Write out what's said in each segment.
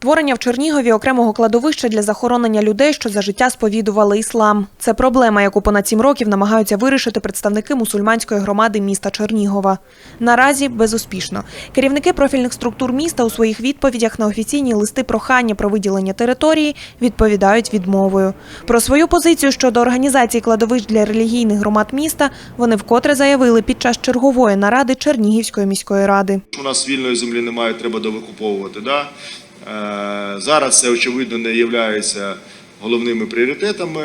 створення в Чернігові окремого кладовища для захоронення людей, що за життя сповідували іслам. Це проблема, яку понад сім років намагаються вирішити представники мусульманської громади міста Чернігова. Наразі безуспішно. Керівники профільних структур міста у своїх відповідях на офіційні листи прохання про виділення території відповідають відмовою. Про свою позицію щодо організації кладовищ для релігійних громад міста вони вкотре заявили під час чергової наради Чернігівської міської ради. У нас вільної землі немає, треба довикуповувати. Да? Е, Зараз це очевидно не є головними пріоритетами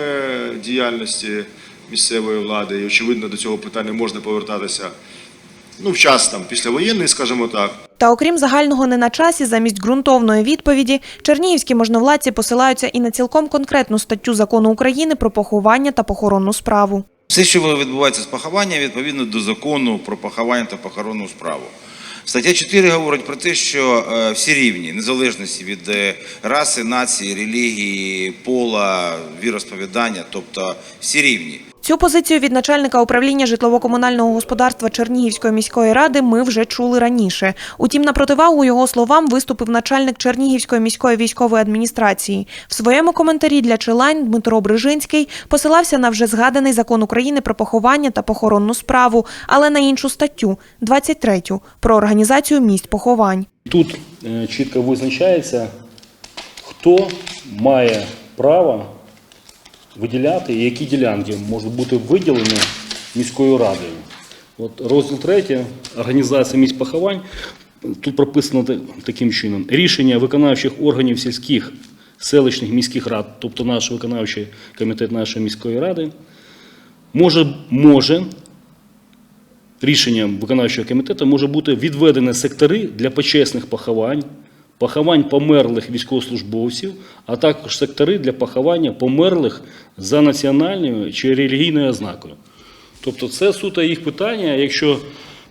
діяльності місцевої влади. І очевидно до цього питання можна повертатися ну, в час там, післявоєнний, скажімо так. Та окрім загального не на часі, замість ґрунтовної відповіді, чернігівські можновладці посилаються і на цілком конкретну статтю закону України про поховання та похоронну справу. Все, що відбувається з похованням, відповідно до закону про поховання та похоронну справу. Стаття 4 говорить про те, що е, всі рівні, незалежності від е, раси, нації, релігії, пола, віросповідання, тобто всі рівні. Цю позицію від начальника управління житлово-комунального господарства Чернігівської міської ради ми вже чули раніше. Утім, на противагу його словам виступив начальник Чернігівської міської військової адміністрації. В своєму коментарі для Челайн Дмитро Брижинський посилався на вже згаданий закон України про поховання та похоронну справу, але на іншу статтю 23 про організацію місць поховань. Тут е, чітко визначається, хто має право виділяти і які ділянки можуть бути виділені міською радою. От розділ 3 організація місць поховань. Тут прописано таким чином: рішення виконавчих органів сільських, селищних міських рад, тобто наш виконавчий комітет нашої міської ради, може, може рішенням виконавчого комітету може бути відведені сектори для почесних поховань, поховань померлих військовослужбовців, а також сектори для поховання померлих за національною чи релігійною ознакою. Тобто це суто їх питання. Якщо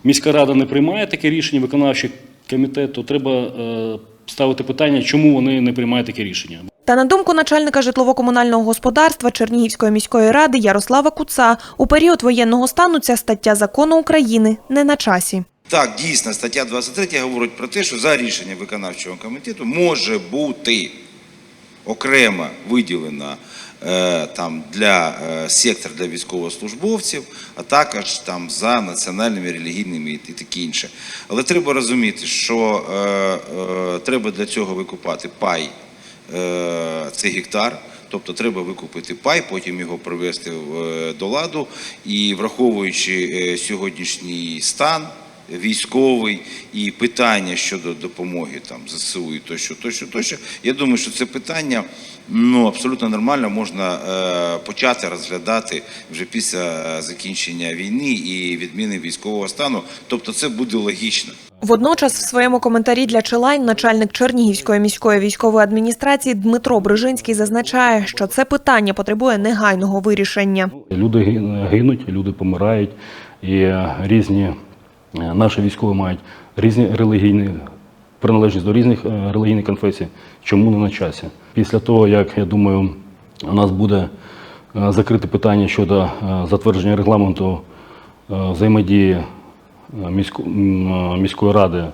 міська рада не приймає таке рішення, виконавчий комітет, то треба е, ставити питання, чому вони не приймають таке рішення. Та на думку начальника житлово-комунального господарства Чернігівської міської ради Ярослава Куца, у період воєнного стану ця стаття закону України не на часі. Так, дійсно, стаття 23 говорить про те, що за рішенням виконавчого комітету може бути окремо виділена е, там для е, сектор для військовослужбовців, а також там за національними релігійними і таке інше. Але треба розуміти, що е, е, треба для цього викупати пай е, це гектар. Тобто треба викупити пай, потім його привести е, до ладу. І враховуючи сьогоднішній стан військовий і питання щодо допомоги там ЗСУ і тощо, тощо, тощо, я думаю, що це питання ну абсолютно нормально можна е, почати розглядати вже після е, закінчення війни і відміни військового стану. Тобто, це буде логічно. Водночас, в своєму коментарі для Челайн начальник Чернігівської міської військової адміністрації Дмитро Брижинський зазначає, що це питання потребує негайного вирішення. Люди гинуть, люди помирають, і е, різні наші військові мають різні релігійні приналежність до різних е, релігійних конфесій. Чому не на часі? Після того, як я думаю, у нас буде е, закрите питання щодо е, затвердження регламенту е, взаємодії е, е, міської ради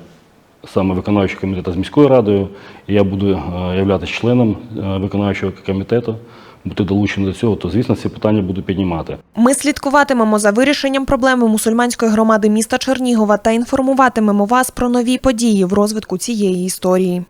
саме виконавчого комітету з міською радою. Я буду е, являтися членом е, виконавчого комітету, бути долучені до цього, то звісно ці питання буду піднімати. Ми слідкуватимемо за вирішенням проблеми мусульманської громади міста Чернігова та інформуватимемо вас про нові події в розвитку цієї історії.